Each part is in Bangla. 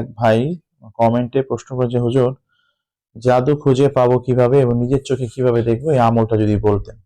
এক ভাই কমেন্টে প্রশ্ন করেছে হুজুর, জাদু খুঁজে পাবো কীভাবে এবং নিজের চোখে কীভাবে দেখব? এই আমলটা যদি বলতেন।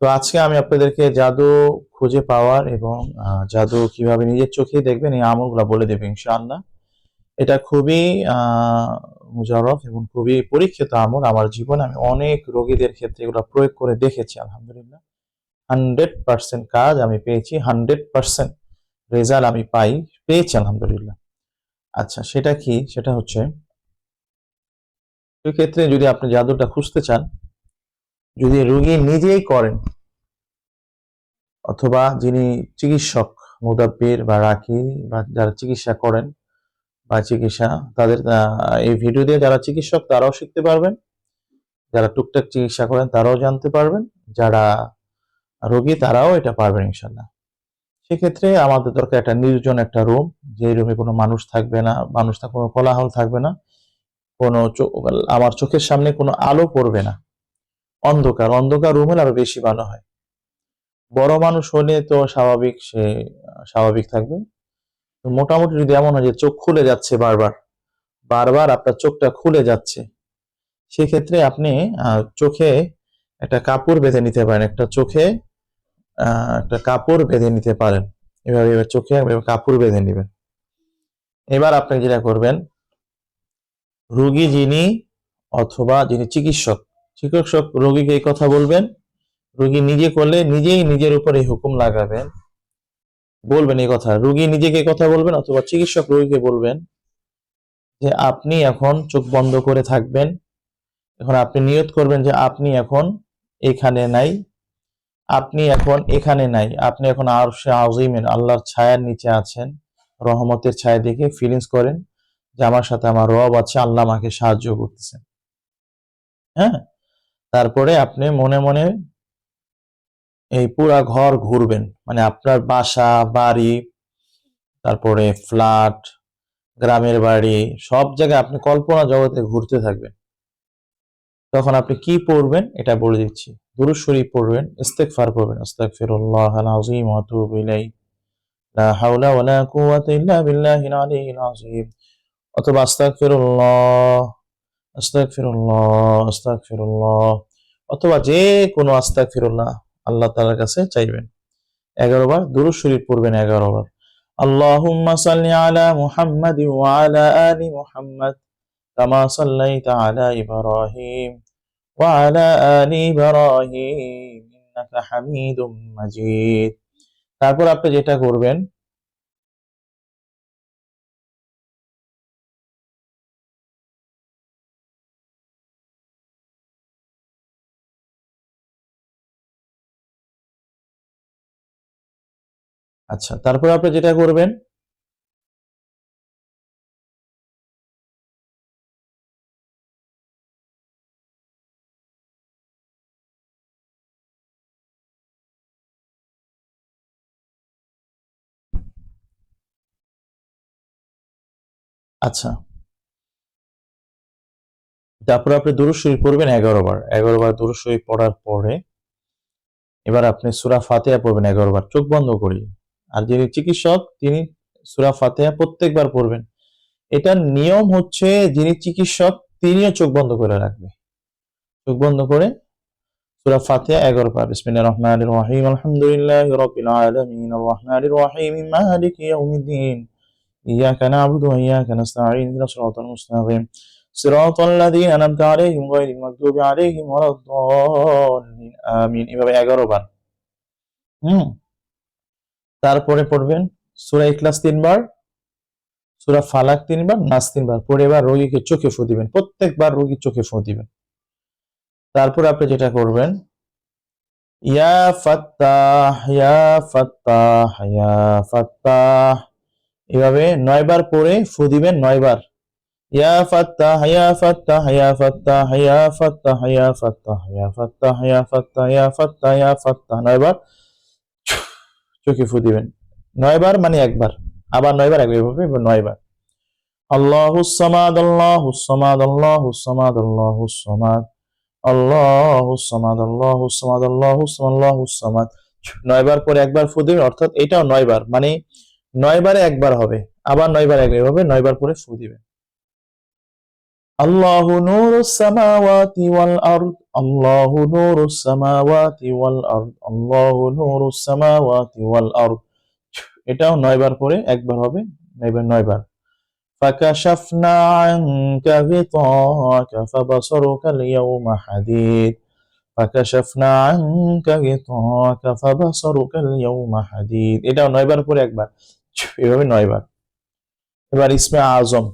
তো আজকে আমি আপনাদেরকে জাদু খুঁজে পাওয়ার এবং জাদু কীভাবে নিজের চোখেই দেখবেন এই আমলগুলো বলে দেবে ইনশাআল্লাহ। এটা খুবই মুজারফ এবং খুবই পরীক্ষিত আমল। আমার জীবনে আমি অনেক রোগীদের ক্ষেত্রে এগুলো প্রয়োগ করে দেখেছি, আলহামদুলিল্লাহ। হান্ড্রেড পার্সেন্ট কাজ আমি পেয়েছি, হান্ড্রেড পার্সেন্ট রেজাল্ট আমি পাই, পেয়েছি, আলহামদুলিল্লাহ। আচ্ছা সেটা কি? সেটা হচ্ছে সেক্ষেত্রে যদি আপনি জাদুটা খুঁজতে চান, যদি রোগী নিজেই করেন, অথবা যিনি চিকিৎসক, মুদাব্বির বা রাখি বা যারা চিকিৎসা করেন বা চিকিৎসা, তাদের এই ভিডিও দিয়ে যারা চিকিৎসক, তারাও শিখতে পারবেন। যারা টুকটাক চিকিৎসা করেন, তারাও জানতে পারবেন। যারা রোগী, তারাও এটা পারবেন ইনশাল্লাহ সেক্ষেত্রে আমাদের দরকার একটা নির্জন একটা রুম। যে রুমে কোনো মানুষ থাকবে না, মানুষ থাক, কোনো কোলাহল থাকবে না, কোনো আমার চোখের সামনে কোনো আলো পড়বে না। অন্ধকার অন্ধকার রুম হলে আরও বেশি ভালো হয়। বড় মানুষ হলে তো স্বাভাবিক সে, স্বাভাবিক থাকবে। মোটামুটি যদি এমন হয় যে চোখ খুলে যাচ্ছে বারবার বারবার আপনার চোখটা খুলে যাচ্ছে, সেক্ষেত্রে আপনি চোখে একটা কাপড় বেঁধে নিতে পারেন, একটা চোখে একটা কাপড় বেঁধে নিতে পারেন। এভাবে এবার চোখে কাপড় বেঁধে নেবেন। এবার আপনি যেটা করবেন, রোগী যিনি অথবা যিনি চিকিৎসক চিকিৎসক রোগীকে এই কথা বলবেন, রোগী নিজে করলে নিজেই নিজের উপর এই হুকুম লাগাবেন, বলবেন এই কথা, রোগী নিজেকে কথা বলবেন অথবা চিকিৎসক রোগীকে বলবেন যে আপনি এখন চোখ বন্ধ করে থাকবেন, এখন আপনি নিয়ত করবেন যে আপনি এখন এখানে নাই, আপনি এখন এখানে নাই, আপনি এখন আরশে আজিমের আল্লাহর ছায়ার নিচে আছেন রহমতের ছায়া দেখে ফিলিংস করেন যে আমার সাথে আমার রব আছে, আল্লাহ আমাকে সাহায্য করতেছেন। হ্যাঁ? তারপরে আপনি মনে মনে এই পুরা ঘর ঘুরবেন। মানে আপনার বাসা, বাড়ি, তারপরে ফ্ল্যাট গ্রামের বাড়ি, সব জায়গায় আপনি কল্পনা জগতে ঘুরতে থাকবেন। তখন আপনি কি পড়বেন এটা বলে দিচ্ছি। দুরূদ শরীফ পড়বেন, ইস্তেগফার পড়বেন, আস্তাগফিরুল্লাহ আল আযীম ওয়া আতুবু বিল্লাহিল আলিয়্যিল অথবা যে কোনো আল্লাহ তাআলার কাছে চাইবেন। এগারো বার দুরূদ শরীফ পড়বেন এগারো বার। আল্লাহুম্মা সাল্লি আলা মুহাম্মাদি ওয়া আলা আলি মুহাম্মাদ কামা সাল্লাইতা আলা ইব্রাহিম ওয়া আলা আলি ইব্রাহিম ইন্নাকা হামিদুম মাজিদ। তারপর আপনি যেটা করবেন আচ্ছা তারপর আপনি যেটা করবেন আচ্ছা। তারপর আপনি দুরূদ শরীফ পড়বেন এগারো বার। এগারো বার দুরূদ শরীফ পড়ার পরে এবার আপনি সূরা ফাতিহা পড়বেন এগারো বার। চোখ বন্ধ করি আর যিনি চিকিৎসক, তিনি সূরা ফাতিহা প্রত্যেকবার পড়বেন। এটার নিয়ম হচ্ছে যিনি চিকিৎসক, তিনিও চোখ বন্ধ করে রাখবে। চোখ বন্ধ করে সুরা ফাতিহা এগারো বার। বিসমিল্লাহির রহমানির রহিম। আলহামদুলিল্লাহি রাব্বিল আলামিন। আর রহমানির রহিম। মালিকি ইয়াউমিদ্দিন। ইয়াকা না'বুদু ওয়া ইয়াকা নাস্তাঈন ইহদিনাস সিরাতাল মুস্তাকিম সিরাতাল লাযীনা আন'আমতা আলাইহিম গায়রিল মাগদুবি আলাইহিম ওয়ালাদ-দাল্লিন এভাবে এগারো বার। হুম। তারপরে পড়বেন সূরা ইখলাস তিনবার, সূরা ফালাক তিনবার, নাস তিনবার। পড়ে এবার রোগীকে চোখে ফু দিবেন। প্রত্যেকবার রোগীর চোখে ফু দিবেন। তারপর আপনি যেটা করবেন, ইয়া ফাত্তাহ ইয়া ফাত্তাহ ইয়া ফাত্তাহ। এভাবে নয়বার পড়ে ফু দিবেন নয়বার ইয়া ফাত্তাহ ইয়া ফাত্তাহ ইয়া ফাত্তাহ ইয়া ফাত্তাহ ইয়া ফাত্তাহ ইয়া ফাত্তাহ ইয়া ফাত্তাহ ইয়া ফাত্তাহ ইয়া ফাত্তাহ নয়বার চোখে ফু দিবেন। নয়বার মানে একবার আবার নয়বার একবার এভাবে নয়বার আল্লাহুস সামাদ আল্লাহুস সামাদ আল্লাহুস সামাদ আল্লাহুস সামাদ আল্লাহুস সামাদ আল্লাহুস সামাদ আল্লাহুস সামাদ আল্লাহুস সামাদ। নয়বার পরে একবার ফু দিবেন, অর্থাৎ এটাও নয়বার মানে নয়বারে একবার হবে আবার নয়বার একবার হবে নয়বার করে ফু দিবে আল্লাহু নূরুস সামাওয়াতি ওয়াল আরদ আল্লাহু নূরুস সামাওয়াতি ওয়াল আরদ আল্লাহু নূরুস সামাওয়াতি ওয়াল আরদ এটাও নয়বার করে একবার হবে নয়বার নয়বার فكشفنا عنك غطاءك فبصرك اليوم حديد فكشفنا عنك غطاءك فبصرك اليوم حديد এটাও নয়বার করে একবার এভাবে নয়বার এবার ইসমে আজম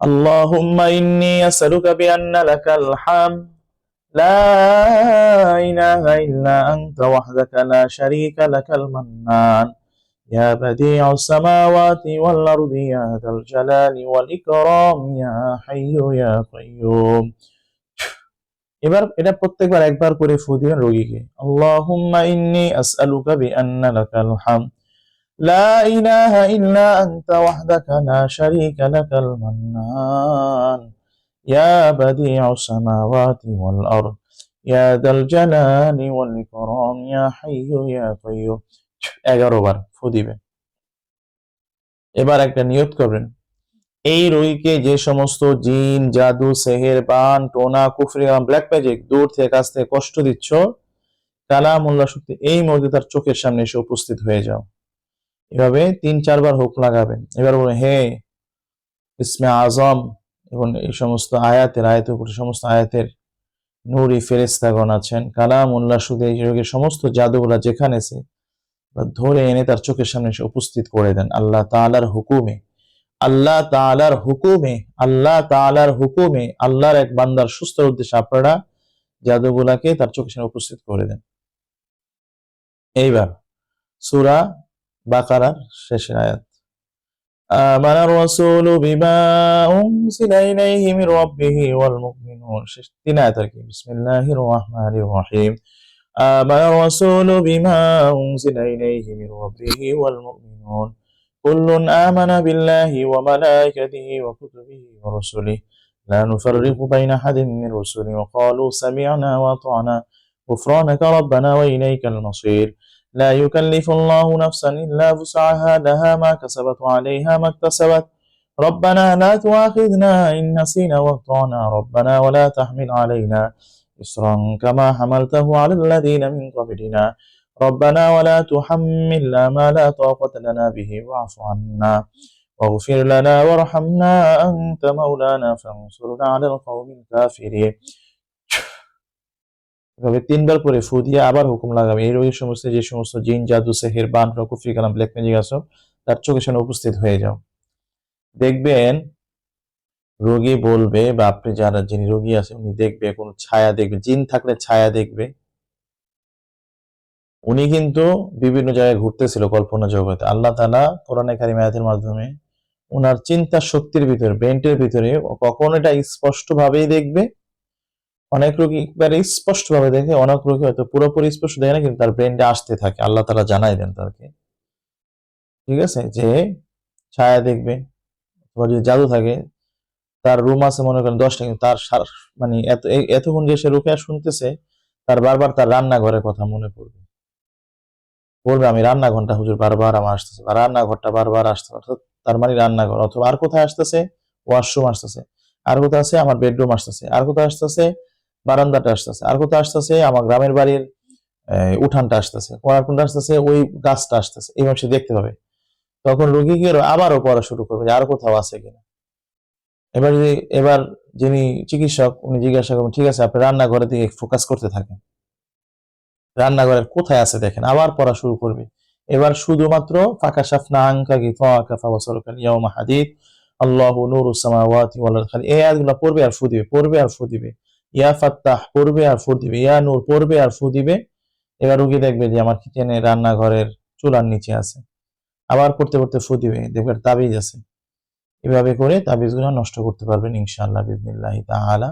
اللهم إني أسألك بأن لك الحمد لا إله إلا أنت وحدك لا شريك لك المنان يا بديع السماوات والأرض يا ذا الجلال والإكرام يا حي يا قيوم এবার এটা প্রত্যেকবার একবার করে ফু দিবেন রোগীকে আল্লাহুম্মা ইন্নী আসআলুকা বিআন্না লাকাল হামদ ইল্লা আনতা ওয়াহদাকা লা শারীকা লাকাল মান্নান। ইয়া বাদিউস সামাওয়াতি ওয়াল আরদ। ইয়া যাল জালালি ওয়াল ইকরাম। ইয়া হাইয়্যু ইয়া কাইয়্যুম 11 বার ফু দিবেন। এবার একটা নিয়ত করবেন। এই রোগীকে যে সমস্ত জিন, জাদু, সেহের বান টোনা, কুফরি ব্ল্যাক ম্যাজিক, দূর থেকে, কাছ থেকে কষ্ট দিচ্ছ, কালামুল্লাহ শক্তি, এই মুহূর্তে তার চোখের সামনে এসে উপস্থিত হয়ে যাও। এভাবে তিন, চারবার হোক লাগাবেন। এবার বলুন হে ইসমে আজম এবং এই সমস্ত আয়াতের আয়াতের উপরে সমস্ত আয়াতের নুরি ফেরেস্তাগণ আছেন, কালামুল্লাহ শুধু এই রোগের সমস্ত জাদুগুলা যেখানে আছে ধরে এনে তার চোখের সামনে এসে উপস্থিত করে দেন। আল্লাহ তাআলার হুকুমে, আল্লাহ তাআলার হুকুমে, আল্লাহ তাআলার হুকুমে আল্লাহর এক বান্দার সুস্থ উদ্দেশ্যে আপনারা জাদুগুলাকে তার চোখের সামনে উপস্থিত করে দেন। এইবার সূরা বাকারার শেষের আয়াত آمن الرسول بما أنزل إليه من ربه والمؤمنون শেষ তিন আয়াত আর কি বিসমিল্লাহির রহমানির রহিম آمن الرسول بما أنزل إليه من ربه والمؤمنون كل آمن بالله وملائكته وكتبه ورسله لا نفرق بين أحد من رسله وقالوا سمعنا وأطعنا غفرانك ربنا وإليك المصير لا يكلف الله نفسا إلا وسعها لها ما كسبت وعليها ما اكتسبت. ربنا لا تؤاخذنا إن نسينا واخطأنا ربنا ولا تحمل علينا إصرا كما حملته على الذين من قبلنا. ربنا ولا تحملنا ما لا طاقة لنا به واعف عنا واغفر لنا وارحمنا أنت مولانا فانصرنا على القوم الكافرين. এভাবে তিনবার করে ফু দিয়ে আবার হুকুম লাগাবে। এই রোগীর সমস্ত, যে সমস্ত জিন, জাদু, সেহের, বান কুফরি কালাম ব্ল্যাক ম্যাজিক আছো তার চোখের সামনে উপস্থিত হয়ে যাও। দেখবেন, রোগী বলবে বা আপনি যারা যিনি রোগী আছে, উনি দেখবে, কোন ছায়া দেখবে, জিন থাকলে ছায়া দেখবে। উনি কিন্তু বিভিন্ন জায়গায় ঘুরতেছিল কল্পনা জগতে। আল্লাহ তালা কোরআনে কারিম আয়াতের মাধ্যমে ওনার চিন্তা শক্তির ভিতরে ব্রেনটের ভিতরে কখন এটা স্পষ্ট ভাবেই দেখবে অনেক রোগী একবারে স্পষ্ট ভাবে দেখে, অনেক রোগী হয়তো পুরোপুরি স্পষ্ট দেখে না, কিন্তু তার ব্রেনটা আসতে থাকে। আল্লাহ তালা জানাই দেন তাকে ঠিক আছে? যে ছায়া দেখবে, অথবা যদি জাদু থাকে, তার রুম আছে মনে করেন দশটা, কিন্তু তার মানে এত এতক্ষণ যে সে রুকে শুনতেছে, তার বারবার তার রান্নাঘরের কথা মনে পড়বে। বলবে, আমি রান্নাঘরটা হুজুর বারবার আমার আসতেছে। বা, রান্নাঘরটা বারবার আসতে অর্থাৎ তার মানে রান্নাঘর। অথবা, আর কোথায় আসতেছে? ওয়াশরুম আসতেছে। আর কোথায় আছে? আমার বেডরুম আসতেছে। আর কোথায় আসতেছে? বারান্দাটা আসতেছে। আর কোথাও আসতেছে? আমার গ্রামের বাড়ির উঠানটা আসতেছে। আর কোনটা আসতেছে? ওই গাছটা আসতেছে। এইভাবে সে দেখতে পাবে। তখন রোগী গিয়ে আবারও পড়া শুরু করবে। আর কোথাও আছে কিনা? এবার যদি এবার যিনি চিকিৎসক, উনি জিজ্ঞাসা করবেন, ঠিক আছে, আপনি রান্নাঘরের দিকে ফোকাস করতে থাকেন। রান্নাঘরের কোথায় আছে দেখেন? আবার পড়া শুরু করবে। এবার শুধুমাত্র, ফাঁকা সাফনা আঙ্কা কি ফাঁকা ফাওয়াসরকাল ইয়াউমা হাদিদ। আল্লাহু নূরুস সামাওয়াতি ওয়াল এই আয়াতগুলো পড়বে আর ফু দিবে, পড়বে আর ফু দিবে। ইয়া ফাত্তাহ, পড়বে আর ফু দিবে ইয়া নূর, পড়বে আর ফু দিবে এবার রুগী দেখবে যে আমার কিচেনে রান্নাঘরের চুলার নিচে আছে। আবার পড়তে পড়তে ফু দিবে দেখবে তাবিজ আছে। এভাবে করে তাবিজগুলো নষ্ট করতে পারবেন ইনশাআল্লাহ বিসমিল্লাহি তাআলা।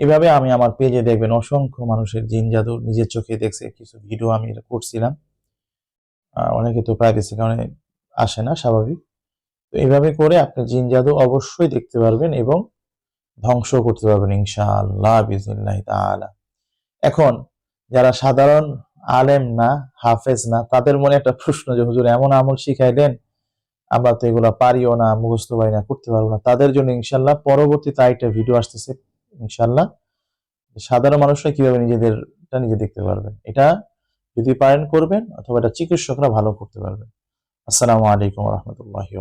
এভাবে আমি আমার পেজে দেখবেন অসংখ্য মানুষের জিন জাদু নিজের চোখে দেখছে। কিছু ভিডিও আমি করছিলাম। অনেকে তো প্রাইভেসি কারণে আসে না, স্বাভাবিক। তো এইভাবে করে আপনি জিন জাদু অবশ্যই দেখতে পারবেন এবং ধ্বংস করতে পারবেন, ইনশাআল্লাহ তাআলা। এখন, যারা সাধারণ আলেম না, হাফেজ না, তাদের মনে একটা প্রশ্ন যে, হুজুর, এমন আমল শিখাইলেন, আমরা তো এগুলো পারিও না, মুখস্থ পারি না, করতে পারব না। তাদের জন্য ইনশাল্লাহ পরবর্তীতে আরেকটা ভিডিও আসতেছে ইনশাল্লাহ সাধারণ মানুষরা কীভাবে নিজেদেরটা নিজে দেখতে পারবেন? এটা যদি পারেন করবেন, অথবা এটা চিকিৎসকরা ভালো করতে পারবেন। আসসালামু আলাইকুম রহমতুল্লাহি